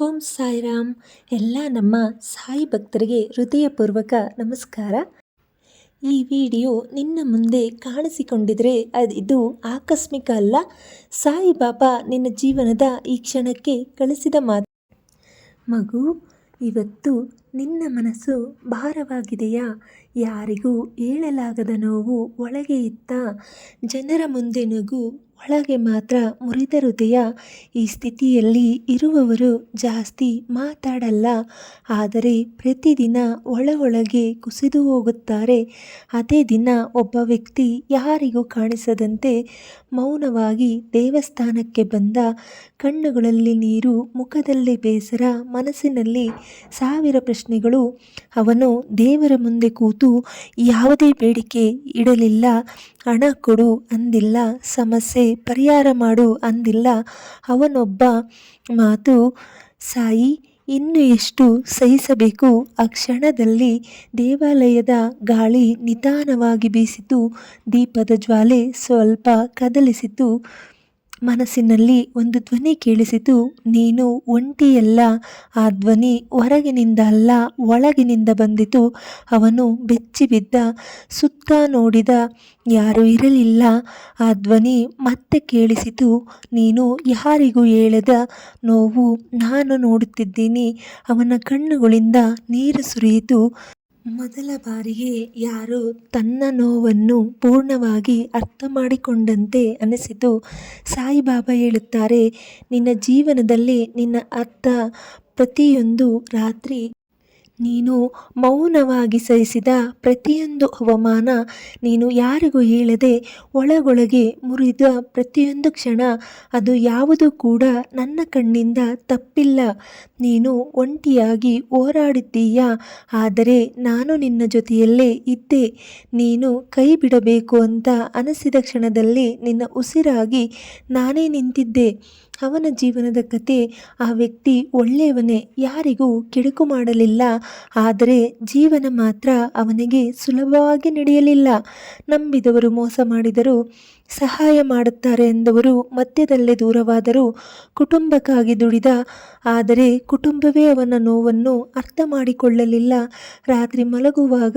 ಓಂ ಸಾಯಿರಾಮ್. ಎಲ್ಲ ನಮ್ಮ ಸಾಯಿ ಭಕ್ತರಿಗೆ ಹೃದಯಪೂರ್ವಕ ನಮಸ್ಕಾರ. ಈ ವಿಡಿಯೋ ನಿನ್ನ ಮುಂದೆ ಕಾಣಿಸಿಕೊಂಡಿದ್ರೆ ಅದು ಇದು ಆಕಸ್ಮಿಕ ಅಲ್ಲ. ಸಾಯಿಬಾಬಾ ನಿನ್ನ ಜೀವನದ ಈ ಕ್ಷಣಕ್ಕೆ ಕಳಿಸಿದ ಮಾತು. ಮಗು, ಇವತ್ತು ನಿನ್ನ ಮನಸ್ಸು ಭಾರವಾಗಿದೆಯಾ? ಯಾರಿಗೂ ಹೇಳಲಾಗದ ನೋವು ಒಳಗೆ ಇತ್ತ. ಜನರ ಮುಂದೆ ನಗು ಒಳಗೆ ಮಾತ್ರ ಮುರಿದ ಹೃದಯ ಈ ಸ್ಥಿತಿಯಲ್ಲಿ ಇರುವವರು ಜಾಸ್ತಿ ಮಾತಾಡಲ್ಲ, ಆದರೆ ಪ್ರತಿದಿನ ಒಳ ಒಳಗೆ ಕುಸಿದು ಹೋಗುತ್ತಾರೆ. ಅದೇ ದಿನ ಒಬ್ಬ ವ್ಯಕ್ತಿ ಯಾರಿಗೂ ಕಾಣಿಸದಂತೆ ಮೌನವಾಗಿ ದೇವಸ್ಥಾನಕ್ಕೆ ಬಂದ ಕಣ್ಣುಗಳಲ್ಲಿ ನೀರು, ಮುಖದಲ್ಲಿ ಬೇಸರ, ಮನಸ್ಸಿನಲ್ಲಿ ಸಾವಿರ ಪ್ರಶ್ನೆಗಳು. ಅವನು ದೇವರ ಮುಂದೆ ಕೂತು, ಯಾವುದೇ ಬೇಡಿಕೆ ಇಡಲಿಲ್ಲ, ಹಣ ಕೊಡು ಅಂದಿಲ್ಲ. ಸಮಸ್ಯೆ ಪರಿಹಾರ ಮಾಡು ಅಂದಿಲ್ಲ. ಅವನೊಬ್ಬ ಮಾತು, ಸಾಯಿ, ಇನ್ನು ಎಷ್ಟು ಸಹಿಸಬೇಕು ಆ ಕ್ಷಣದಲ್ಲಿ ದೇವಾಲಯದ ಗಾಳಿ ನಿಧಾನವಾಗಿ ಬೀಸಿತು. ದೀಪದ ಜ್ವಾಲೆ ಸ್ವಲ್ಪ ಕದಲಿಸಿತು. ಮನಸ್ಸಿನಲ್ಲಿ ಒಂದು ಧ್ವನಿ ಕೇಳಿಸಿತು. ನೀನು ಒಂಟಿಯಲ್ಲ. ಆ ಧ್ವನಿ ಹೊರಗಿನಿಂದ ಅಲ್ಲ, ಒಳಗಿನಿಂದ ಬಂದಿತು. ಅವನು ಬೆಚ್ಚಿಬಿದ್ದ, ಸುತ್ತ ನೋಡಿದ ಯಾರೂ ಇರಲಿಲ್ಲ. ಆ ಧ್ವನಿ ಮತ್ತೆ ಕೇಳಿಸಿತು. ನೀನು ಯಾರಿಗೂ ಹೇಳದ ನೋವು ನಾನು ನೋಡುತ್ತಿದ್ದೀನಿ. ಅವನ ಕಣ್ಣುಗಳಿಂದ ನೀರು ಸುರಿಯಿತು. ಮೊದಲ ಬಾರಿಗೆ ಯಾರು ತನ್ನ ನೋವನ್ನು ಪೂರ್ಣವಾಗಿ ಅರ್ಥ ಮಾಡಿಕೊಂಡಂತೆ ಅನಿಸಿತು. ಸಾಯಿಬಾಬಾ ಹೇಳುತ್ತಾರೆ, ನಿನ್ನ ಜೀವನದಲ್ಲಿ ನಿನ್ನ ಅರ್ಥ ಪ್ರತಿಯೊಂದು ರಾತ್ರಿ ನೀನು ಮೌನವಾಗಿ ಸಹಿಸಿದ ಪ್ರತಿಯೊಂದು ಅವಮಾನ ನೀನು ಯಾರಿಗೂ ಹೇಳದೆ ಒಳಗೊಳಗೆ ಮುರಿದ ಪ್ರತಿಯೊಂದು ಕ್ಷಣ, ಅದು ಯಾವುದು ಕೂಡ ನನ್ನ ಕಣ್ಣಿಂದ ತಪ್ಪಿಲ್ಲ. ನೀನು ಒಂಟಿಯಾಗಿ ಹೋರಾಡಿದ್ದೀಯ? ಆದರೆ ನಾನು ನಿನ್ನ ಜೊತೆಯಲ್ಲೇ ಇದ್ದೆ. ನೀನು ಕೈ ಬಿಡಬೇಕು ಅಂತ ಅನಿಸಿದ ಕ್ಷಣದಲ್ಲಿ ನಿನ್ನ ಉಸಿರಾಗಿ ನಾನೇ ನಿಂತಿದ್ದೆ. ಅವನ ಜೀವನದ ಕತೆ ಆ ವ್ಯಕ್ತಿ ಒಳ್ಳೆಯವನೇ, ಯಾರಿಗೂ ಕೆಡುಕು ಮಾಡಲಿಲ್ಲ. ಆದರೆ ಜೀವನ ಮಾತ್ರ ಅವನಿಗೆ ಸುಲಭವಾಗಿ ನಡೆಯಲಿಲ್ಲ. ನಂಬಿದವರು ಮೋಸ ಮಾಡಿದರು, ಸಹಾಯ ಮಾಡುತ್ತಾರೆ ಎಂದವರು ಮಧ್ಯದಲ್ಲೇ ದೂರವಾದರು ಕುಟುಂಬಕ್ಕಾಗಿ ದುಡಿದ. ಆದರೆ ಕುಟುಂಬವೇ ಅವನ ನೋವನ್ನು ಅರ್ಥ ಮಾಡಿಕೊಳ್ಳಲಿಲ್ಲ. ರಾತ್ರಿ ಮಲಗುವಾಗ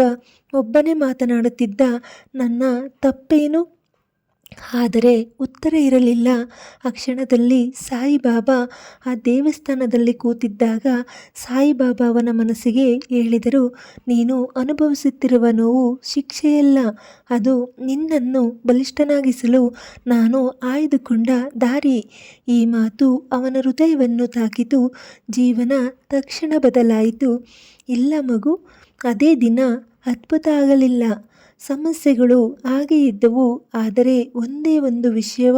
ಒಬ್ಬನೇ ಮಾತನಾಡುತ್ತಿದ್ದ, ನನ್ನ ತಪ್ಪೇನು? ಆದರೆ ಉತ್ತರ ಇರಲಿಲ್ಲ. ಆ ಕ್ಷಣದಲ್ಲಿ ಸಾಯಿಬಾಬಾ ಆ ದೇವಸ್ಥಾನದಲ್ಲಿ ಕೂತಿದ್ದಾಗ ಸಾಯಿಬಾಬಾ ಅವನ ಮನಸ್ಸಿಗೆ ಹೇಳಿದರು, ನೀನು ಅನುಭವಿಸುತ್ತಿರುವ ನೋವು ಶಿಕ್ಷೆಯಲ್ಲ. ಅದು ನಿನ್ನನ್ನು ಬಲಿಷ್ಠನಾಗಿಸಲು ನಾನು ಆಯ್ದುಕೊಂಡ ದಾರಿ. ಈ ಮಾತು ಅವನ ಹೃದಯವನ್ನು ತಾಕಿತು. ಜೀವನ ತಕ್ಷಣ ಬದಲಾಯಿತು. ಇಲ್ಲ ಮಗು, ಅದೇ ದಿನ ಅದ್ಭುತ ಆಗಲಿಲ್ಲ. ಸಮಸ್ಯೆಗಳು ಹಾಗೆ ಇದ್ದವು. ಆದರೆ ಒಂದೇ ಒಂದು ವಿಷಯವ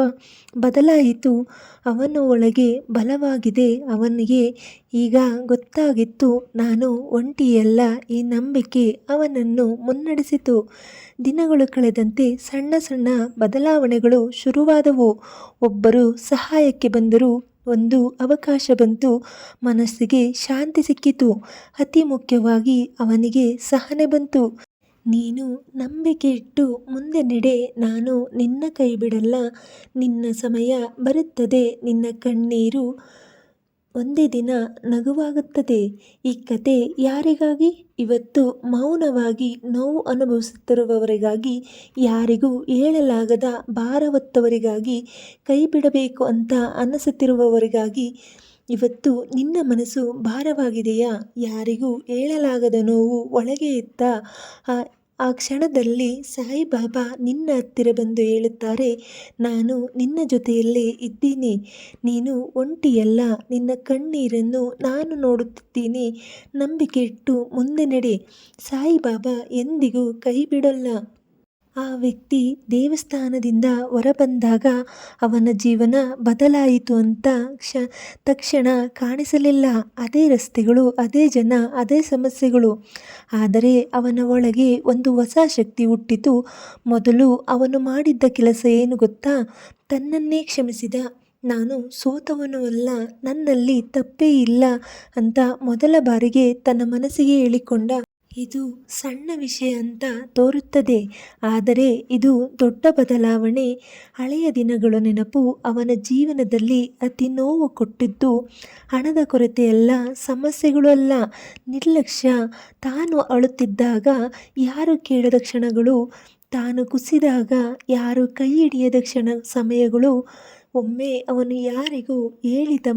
ಬದಲಾಯಿತು. ಅವನ ಒಳಗೆ ಬಲವಾಗಿದೆ. ಅವನಿಗೆ ಈಗ ಗೊತ್ತಾಗಿತ್ತು. ನಾನು ಒಂಟಿಯಲ್ಲ. ಈ ನಂಬಿಕೆ ಅವನನ್ನು ಮುನ್ನಡೆಸಿತು. ದಿನಗಳು ಕಳೆದಂತೆ ಸಣ್ಣ ಸಣ್ಣ ಬದಲಾವಣೆಗಳು ಶುರುವಾದವು. ಒಬ್ಬರು ಸಹಾಯಕ್ಕೆ ಬಂದರು ಒಂದು ಅವಕಾಶ ಬಂತು. ಮನಸ್ಸಿಗೆ ಶಾಂತಿ ಸಿಕ್ಕಿತು. ಅತಿ ಮುಖ್ಯವಾಗಿ ಅವನಿಗೆ ಸಹನೆ ಬಂತು. ನೀನು ನಂಬಿಕೆ ಇಟ್ಟು ಮುಂದೆ ನಡೆ ನಾನು ನಿನ್ನ ಕೈ ಬಿಡಲ್ಲ ನಿನ್ನ ಸಮಯ ಬರುತ್ತದೆ. ನಿನ್ನ ಕಣ್ಣೀರು ಒಂದೇ ದಿನ ನಗುವಾಗುತ್ತದೆ. ಈ ಕತೆ ಯಾರಿಗಾಗಿ? ಇವತ್ತು ಮೌನವಾಗಿ ನೋವು ಅನುಭವಿಸುತ್ತಿರುವವರಿಗಾಗಿ, ಯಾರಿಗೂ ಹೇಳಲಾಗದ ಭಾರವತ್ತವರಿಗಾಗಿ ಕೈ ಬಿಡಬೇಕು ಅಂತ ಅನಿಸುತ್ತಿರುವವರಿಗಾಗಿ ಇವತ್ತು ನಿನ್ನ ಮನಸ್ಸು ಭಾರವಾಗಿದೆಯಾ? ಯಾರಿಗೂ ಹೇಳಲಾಗದ ನೋವು ಒಳಗೆ ಇತ್ತ? ಆ ಕ್ಷಣದಲ್ಲಿ ಸಾಯಿಬಾಬಾ ನಿನ್ನ ಹತ್ತಿರ ಬಂದು ಹೇಳುತ್ತಾರೆ, ನಾನು ನಿನ್ನ ಜೊತೆಯಲ್ಲೇ ಇದ್ದೀನಿ. ನೀನು ಒಂಟಿಯಲ್ಲ. ನಿನ್ನ ಕಣ್ಣೀರನ್ನು ನಾನು ನೋಡುತ್ತಿದ್ದೀನಿ. ನಂಬಿಕೆ ಇಟ್ಟು ಮುಂದೆ ನಡೆ. ಸಾಯಿಬಾಬಾ ಎಂದಿಗೂ ಕೈ ಬಿಡಲ್ಲ ಆ ವ್ಯಕ್ತಿ ದೇವಸ್ಥಾನದಿಂದ ಹೊರಬಂದಾಗ ಅವನ ಜೀವನ ಬದಲಾಯಿತು ಅಂತ ಕ್ಷ ತಕ್ಷಣ ಕಾಣಿಸಲಿಲ್ಲ. ಅದೇ ರಸ್ತೆಗಳು, ಅದೇ ಜನ, ಅದೇ ಸಮಸ್ಯೆಗಳು. ಆದರೆ ಅವನ ಒಳಗೆ ಒಂದು ಹೊಸ ಶಕ್ತಿ ಹುಟ್ಟಿತು. ಮೊದಲು ಅವನು ಮಾಡಿದ್ದ ಕೆಲಸ ಏನು ಗೊತ್ತಾ? ತನ್ನನ್ನೇ ಕ್ಷಮಿಸಿದ. ನಾನು ಸೋತವನು ಅಲ್ಲ, ನನ್ನಲ್ಲಿ ತಪ್ಪೇ ಇಲ್ಲ ಅಂತ ಮೊದಲ ಬಾರಿಗೆ ತನ್ನ ಮನಸ್ಸಿಗೆ ಹೇಳಿಕೊಂಡ ಇದು ಸಣ್ಣ ವಿಷಯ ಅಂತ ತೋರುತ್ತದೆ. ಆದರೆ ಇದು ದೊಡ್ಡ ಬದಲಾವಣೆ. ಹಳೆಯ ದಿನಗಳ ನೆನಪು ಅವನ ಜೀವನದಲ್ಲಿ ಅತಿ ನೋವು ಕೊಟ್ಟಿದ್ದು ಹಣದ ಕೊರತೆಯಲ್ಲ, ಸಮಸ್ಯೆಗಳು ಅಲ್ಲ. ನಿರ್ಲಕ್ಷ್ಯ, ತಾನು ಅಳುತ್ತಿದ್ದಾಗ ಯಾರು ಕೇಳದ ಕ್ಷಣಗಳು, ತಾನು ಕುಸಿದಾಗ ಯಾರು ಕೈ ಹಿಡಿಯದ ಕ್ಷಣ ಸಮಯಗಳು. ಒಮ್ಮೆ ಅವನು ಯಾರಿಗೂ ಹೇಳಿದ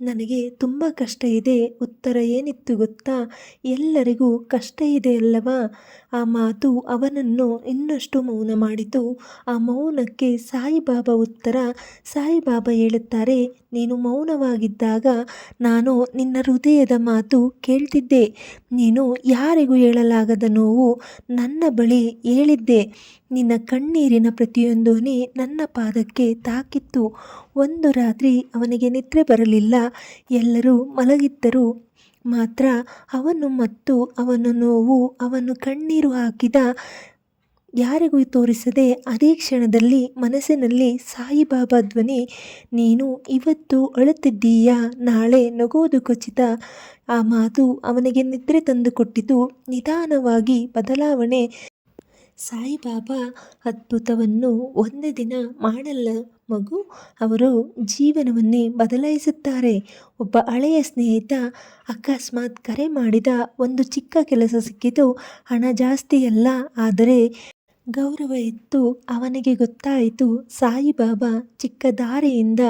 ನನಗೆ ತುಂಬ ಕಷ್ಟ ಇದೆ, ಉತ್ತರ ಏನಿತ್ತು ಗೊತ್ತಾ? ಎಲ್ಲರಿಗೂ ಕಷ್ಟ ಇದೆ ಅಲ್ಲವಾ? ಆ ಮಾತು ಅವನನ್ನು ಇನ್ನಷ್ಟು ಮೌನ ಮಾಡಿತು. ಆ ಮೌನಕ್ಕೆ ಸಾಯಿಬಾಬಾ ಉತ್ತರ, ಸಾಯಿಬಾಬಾ ಹೇಳುತ್ತಾರೆ, ನೀನು ಮೌನವಾಗಿದ್ದಾಗ ನಾನು ನಿನ್ನ ಹೃದಯದ ಮಾತು ಕೇಳ್ತಿದ್ದೆ. ನೀನು ಯಾರಿಗೂ ಹೇಳಲಾಗದ ನೋವು ನನ್ನ ಬಳಿ ಹೇಳಿದ್ದೆ. ನಿನ್ನ ಕಣ್ಣೀರಿನ ಪ್ರತಿಯೊಂದು ನನ್ನ ಪಾದಕ್ಕೆ ತಾಕಿತ್ತು. ಒಂದು ರಾತ್ರಿ ಅವನಿಗೆ ನಿದ್ರೆ ಬರಲಿಲ್ಲ. ಎಲ್ಲರೂ ಮಲಗಿದ್ದರು. ಮಾತ್ರ ಅವನು ಮತ್ತು ಅವನ ನೋವು ಅವನು ಕಣ್ಣೀರು ಹಾಕಿದ ಯಾರಿಗೂ ತೋರಿಸದೆ ಅದೇ ಕ್ಷಣದಲ್ಲಿ ಮನಸ್ಸಿನಲ್ಲಿ ಸಾಯಿಬಾಬಾ ಧ್ವನಿ, ನೀನು ಇವತ್ತು ಅಳುತ್ತಿದ್ದೀಯಾ? ನಾಳೆ ನಗೋದು ಖಚಿತ. ಆ ಮಾತು ಅವನಿಗೆ ನಿದ್ರೆ ತಂದುಕೊಟ್ಟಿತು. ನಿಧಾನವಾಗಿ ಬದಲಾವಣೆ ಸಾಯಿಬಾಬಾ ಅದ್ಭುತವನ್ನು ಒಂದೇ ದಿನ ಮಾಡಲ್ಲ ಮಗು. ಅವರು ಜೀವನವನ್ನೇ ಬದಲಾಯಿಸುತ್ತಾರೆ. ಒಬ್ಬ ಹಳೆಯ ಸ್ನೇಹಿತ ಅಕಸ್ಮಾತ್ ಕರೆ ಮಾಡಿದ ಒಂದು ಚಿಕ್ಕ ಕೆಲಸ ಸಿಕ್ಕಿತು. ಹಣ ಜಾಸ್ತಿ ಅಲ್ಲ, ಆದರೆ ಗೌರವ ಇತ್ತು ಅವನಿಗೆ ಗೊತ್ತಾಯಿತು ಸಾಯಿಬಾಬಾ ಚಿಕ್ಕ ದಾರಿಯಿಂದ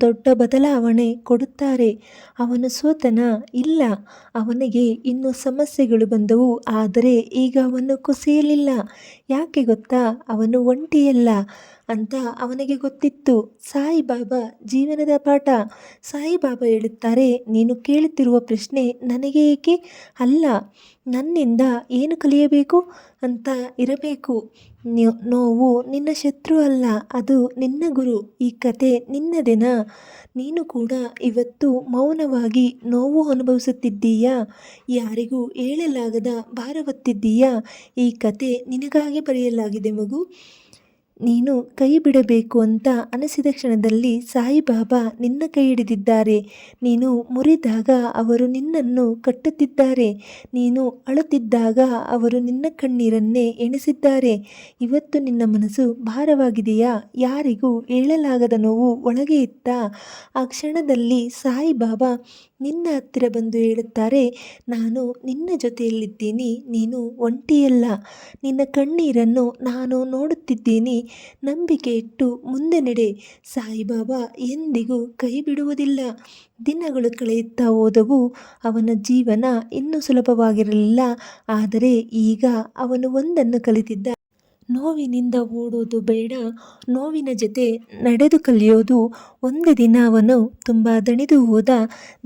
ದೊಡ್ಡ ಬದಲಾವಣೆ ಕೊಡುತ್ತಾರೆ. ಅವನು ಸೋತನ ಇಲ್ಲ. ಅವನಿಗೆ ಇನ್ನೂ ಸಮಸ್ಯೆಗಳು ಬಂದವು. ಆದರೆ ಈಗ ಅವನು ಕುಸಿಯಲಿಲ್ಲ. ಯಾಕೆ ಗೊತ್ತಾ? ಅವನು ಒಂಟಿಯಲ್ಲ. ಅಂತ ಅವನಿಗೆ ಗೊತ್ತಿತ್ತು. ಸಾಯಿಬಾಬಾ ಜೀವನದ ಪಾಠ. ಸಾಯಿಬಾಬಾ ಹೇಳುತ್ತಾರೆ, ನೀನು ಕೇಳುತ್ತಿರುವ ಪ್ರಶ್ನೆ ನನಗೆ ಏಕೆ? ಅಲ್ಲ, ನನ್ನಿಂದ ಏನು ಕಲಿಯಬೇಕು ಅಂತ ಇರಬೇಕು. ನೋವು ನಿನ್ನ ಶತ್ರು ಅಲ್ಲ, ಅದು ನಿನ್ನ ಗುರು. ಈ ಕತೆ ನಿನ್ನದೇನಾ ನೀನು ಕೂಡ ಇವತ್ತು ಮೌನವಾಗಿ ನೋವು ಅನುಭವಿಸುತ್ತಿದ್ದೀಯಾ? ಯಾರಿಗೂ ಹೇಳಲಾಗದ ಭಾರ ಹೊತ್ತಿದ್ದೀಯಾ? ಈ ಕತೆ ನಿನಗಾಗಿ ಬರೆಯಲಾಗಿದೆ ಮಗು. ನೀನು ಕೈ ಬಿಡಬೇಕು ಅಂತ ಅನಿಸಿದ ಕ್ಷಣದಲ್ಲಿ ಸಾಯಿಬಾಬಾ ನಿನ್ನ ಕೈ ಹಿಡಿದಿದ್ದಾರೆ ನೀನು ಮುರಿದಾಗ ಅವರು ನಿನ್ನನ್ನು ಕಟ್ಟುತ್ತಿದ್ದಾರೆ. ನೀನು ಅಳುತ್ತಿದ್ದಾಗ ಅವರು ನಿನ್ನ ಕಣ್ಣೀರನ್ನೇ ಎಣಿಸಿದ್ದಾರೆ. ಇವತ್ತು ನಿನ್ನ ಮನಸ್ಸು ಭಾರವಾಗಿದೆಯಾ? ಯಾರಿಗೂ ಹೇಳಲಾಗದ ನೋವು ಒಳಗೆ ಇತ್ತ? ಆ ಕ್ಷಣದಲ್ಲಿ ಸಾಯಿಬಾಬಾ ನಿನ್ನ ಹತ್ತಿರ ಬಂದು ಹೇಳುತ್ತಾರೆ, ನಾನು ನಿನ್ನ ಜೊತೆಯಲ್ಲಿದ್ದೀನಿ, ನೀನು ಒಂಟಿಯಲ್ಲ. ನಿನ್ನ ಕಣ್ಣೀರನ್ನು ನಾನು ನೋಡುತ್ತಿದ್ದೀನಿ. ನಂಬಿಕೆ ಇಟ್ಟು ಮುಂದೆ ನಡೆ ಸಾಯಿಬಾಬಾ ಎಂದಿಗೂ ಕೈ ಬಿಡುವುದಿಲ್ಲ ದಿನಗಳು ಕಳೆಯುತ್ತಾ ಹೋದವು. ಅವನ ಜೀವನ ಇನ್ನೂ ಸುಲಭವಾಗಿರಲಿಲ್ಲ. ಆದರೆ ಈಗ ಅವನು ಒಂದನ್ನು ಕಲಿತಿದ್ದ. ನೋವಿನಿಂದ ಓಡೋದು ಬೇಡ. ನೋವಿನ ಜೊತೆ ನಡೆದು ಕಲಿಯೋದು ಒಂದು ದಿನ ಅವನು ತುಂಬ ದಣಿದು ಹೋದ.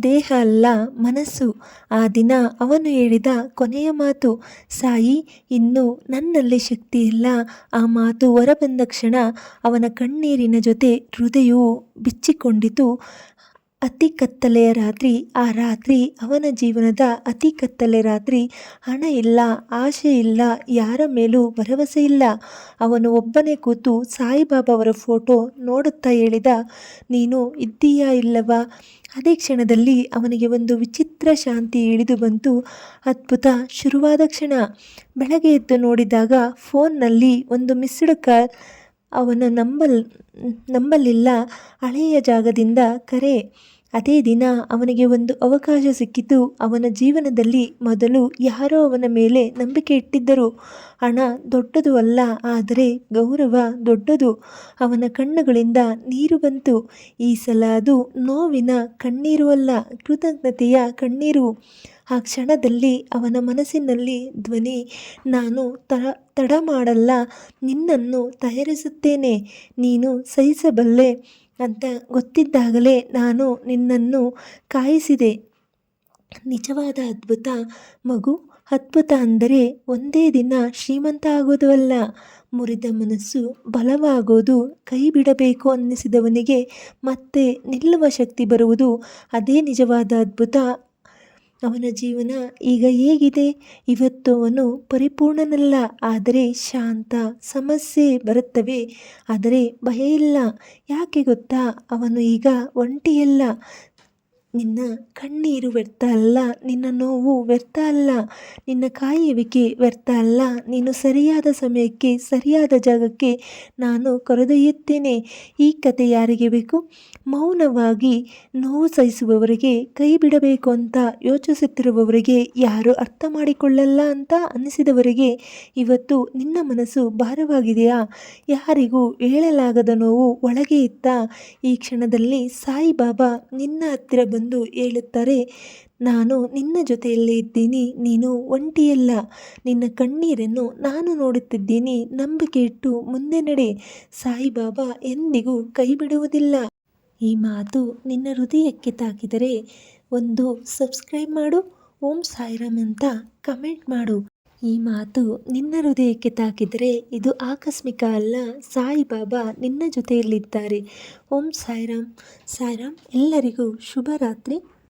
ದೇಹ ಅಲ್ಲ, ಮನಸ್ಸು. ಆ ದಿನ ಅವನು ಹೇಳಿದ ಕೊನೆಯ ಮಾತು, ಸಾಯಿ, ಇನ್ನು ನನ್ನಲ್ಲಿ ಶಕ್ತಿ ಇಲ್ಲ. ಆ ಮಾತು ಹೊರಬಂದ ಕ್ಷಣ ಅವನ ಕಣ್ಣೀರಿನ ಜೊತೆ ಹೃದಯವು ಬಿಚ್ಚಿಕೊಂಡಿತು. ಅತಿ ಕತ್ತಲೆಯ ರಾತ್ರಿ, ಆ ರಾತ್ರಿ ಅವನ ಜೀವನದ ಅತಿ ಕತ್ತಲೆ ರಾತ್ರಿ. ಹಣ ಇಲ್ಲ ಆಶೆ ಇಲ್ಲ, ಯಾರ ಮೇಲೂ ಭರವಸೆ ಇಲ್ಲ. ಅವನು ಒಬ್ಬನೇ ಕೂತು ಸಾಯಿಬಾಬಾ ಅವರ ಫೋಟೋ ನೋಡುತ್ತಾ ಹೇಳಿದ, ನೀನು ಇದ್ದೀಯಾ ಇಲ್ಲವಾ? ಅದೇ ಕ್ಷಣದಲ್ಲಿ ಅವನಿಗೆ ಒಂದು ವಿಚಿತ್ರ ಶಾಂತಿ ಇಳಿದು ಬಂತು. ಅದ್ಭುತ ಶುರುವಾದ ಕ್ಷಣ. ಬೆಳಗ್ಗೆ ಎದ್ದು ನೋಡಿದಾಗ ಫೋನ್ನಲ್ಲಿ ಒಂದು ಮಿಸ್ಡ್ ಕಾಲ್, ಅವನು ನಂಬಲ್ ನಂಬಲಿಲ್ಲ ಹಳೆಯ ಜಾಗದಿಂದ ಕರೆ. ಅದೇ ದಿನ ಅವನಿಗೆ ಒಂದು ಅವಕಾಶ ಸಿಕ್ಕಿತು. ಅವನ ಜೀವನದಲ್ಲಿ ಮೊದಲು ಯಾರೋ ಅವನ ಮೇಲೆ ನಂಬಿಕೆ ಇಟ್ಟಿದ್ದರು. ಹಣ ದೊಡ್ಡದು ಅಲ್ಲ, ಆದರೆ ಗೌರವ ದೊಡ್ಡದು. ಅವನ ಕಣ್ಣುಗಳಿಂದ ನೀರು ಬಂತು. ಈ ಸಲ ಅದು ನೋವಿನ ಕಣ್ಣೀರು ಅಲ್ಲ, ಕೃತಜ್ಞತೆಯ ಕಣ್ಣೀರು. ಆ ಕ್ಷಣದಲ್ಲಿ ಅವನ ಮನಸ್ಸಿನಲ್ಲಿ ಧ್ವನಿ, ನಾನು ತಡ ಮಾಡಲ್ಲ, ನಿನ್ನನ್ನು ತಯಾರಿಸುತ್ತೇನೆ, ನೀನು ಸಹಿಸಬಲ್ಲೆ ಗೊತ್ತಿದ್ದಾಗಲೇ ನಾನು ನಿನ್ನನ್ನು ಕಾಯಿಸಿದೆ. ನಿಜವಾದ ಅದ್ಭುತ ಮಗು, ಅದ್ಭುತ ಅಂದರೆ ಒಂದೇ ದಿನ ಶ್ರೀಮಂತ ಆಗೋದು ಅಲ್ಲ ಮುರಿದ ಮನಸ್ಸು ಬಲವಾಗೋದು, ಕೈ ಬಿಡಬೇಕು ಅನ್ನಿಸಿದವನಿಗೆ ಮತ್ತೆ ನಿಲ್ಲುವ ಶಕ್ತಿ ಬರುವುದು ಅದೇ ನಿಜವಾದ ಅದ್ಭುತ ಅವನ ಜೀವನ ಈಗ ಹೇಗಿದೆ? ಇವತ್ತು ಅವನು ಪರಿಪೂರ್ಣನಲ್ಲ, ಆದರೆ ಶಾಂತ ಸಮಸ್ಯೆ ಬರುತ್ತವೆ. ಆದರೆ ಭಯ ಇಲ್ಲ. ಯಾಕೆ ಗೊತ್ತಾ? ಅವನು ಈಗ ಒಂಟಿಯಲ್ಲ. ನಿನ್ನ ಕಣ್ಣೀರು ವ್ಯರ್ಥ ಅಲ್ಲ, ನಿನ್ನ ನೋವು ವ್ಯರ್ಥ ಅಲ್ಲ, ನಿನ್ನ ಕಾಯುವಿಕೆ ವ್ಯರ್ಥ ಅಲ್ಲ, ನೀನು ಸರಿಯಾದ ಸಮಯಕ್ಕೆ, ಸರಿಯಾದ ಜಾಗಕ್ಕೆ ನಾನು ಕರೆದೊಯ್ಯುತ್ತೇನೆ. ಈ ಕತೆ ಯಾರಿಗೆ ಬೇಕು? ಮೌನವಾಗಿ ನೋವು ಸಹಿಸುವವರಿಗೆ, ಕೈ ಬಿಡಬೇಕು ಅಂತ ಯೋಚಿಸುತ್ತಿರುವವರಿಗೆ ಯಾರು ಅರ್ಥ ಮಾಡಿಕೊಳ್ಳಲ್ಲ ಅಂತ ಅನಿಸಿದವರಿಗೆ ಇವತ್ತು ನಿನ್ನ ಮನಸ್ಸು ಭಾರವಾಗಿದೆಯಾ? ಯಾರಿಗೂ ಹೇಳಲಾಗದ ನೋವು ಒಳಗೆ ಇತ್ತ? ಈ ಕ್ಷಣದಲ್ಲಿ ಸಾಯಿಬಾಬಾ ನಿನ್ನ ಹತ್ತಿರ ಬಂದು ಹೇಳುತ್ತಾರೆ, ನಾನು ನಿನ್ನ ಜೊತೆಯಲ್ಲೇ ಇದ್ದೀನಿ, ನೀನು ಒಂಟಿಯಲ್ಲ. ನಿನ್ನ ಕಣ್ಣೀರನ್ನು ನಾನು ನೋಡುತ್ತಿದ್ದೀನಿ. ನಂಬಿಕೆ ಇಟ್ಟು ಮುಂದೆ ನಡೆ. ಸಾಯಿಬಾಬಾ ಎಂದಿಗೂ ಕೈ ಬಿಡುವುದಿಲ್ಲ ಈ ಮಾತು ನಿನ್ನ ಹೃದಯಕ್ಕೆ ತಾಕಿದರೆ ಒಂದು ಸಬ್ಸ್ಕ್ರೈಬ್ ಮಾಡು. ಓಂ ಸಾಯಿರಾಮ್ ಅಂತ ಕಮೆಂಟ್ ಮಾಡು. ಈ ಮಾತು ನಿನ್ನ ಹೃದಯಕ್ಕೆ ತಾಕಿದರೆ ಇದು ಆಕಸ್ಮಿಕ ಅಲ್ಲ. ಸಾಯಿಬಾಬಾ ನಿನ್ನ ಜೊತೆಯಲ್ಲಿದ್ದಾರೆ. ಓಂ ಸಾಯಿರಾಮ್. ಸಾಯಿರಾಮ್, ಎಲ್ಲರಿಗೂ ಶುಭರಾತ್ರಿ